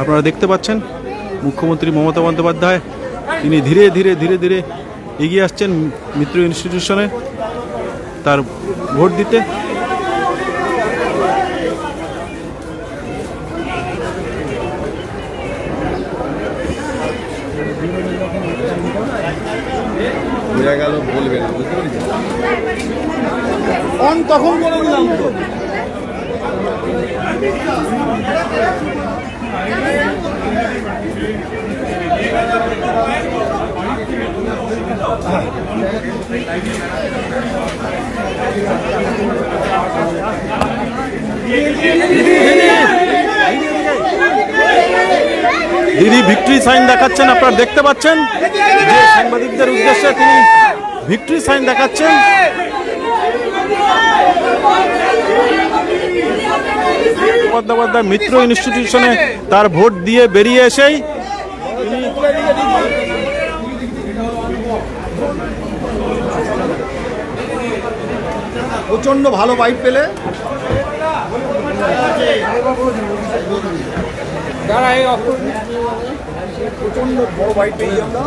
আপনারা দেখতে পাচ্ছেন মুখ্যমন্ত্রী মমতা বন্দ্যোপাধ্যায় তিনি ধীরে ধীরে ধীরে ধীরে এগিয়ে আসছেন মিত্র ইনস্টিটিউশনে তার ভোট দিতে। বোঝা গেল বলবে না বুঝতে পেরেছি অন তখন করে দিলাম? তো দিদি ভিক্টরি সাইন দেখাচ্ছেন, আপনারা দেখতে পাচ্ছেন? যে সাংবাদিকদের উদ্দেশ্যে তিনি ভিক্টরি সাইন দেখাচ্ছেন। মিত্র ইনস্টিটিউশনে তার ভোট দিয়ে বেরিয়ে এসেই প্রচণ্ড ভালো বাইক পেলে। প্রচণ্ড বড় বাইক পেয়ে আমরা।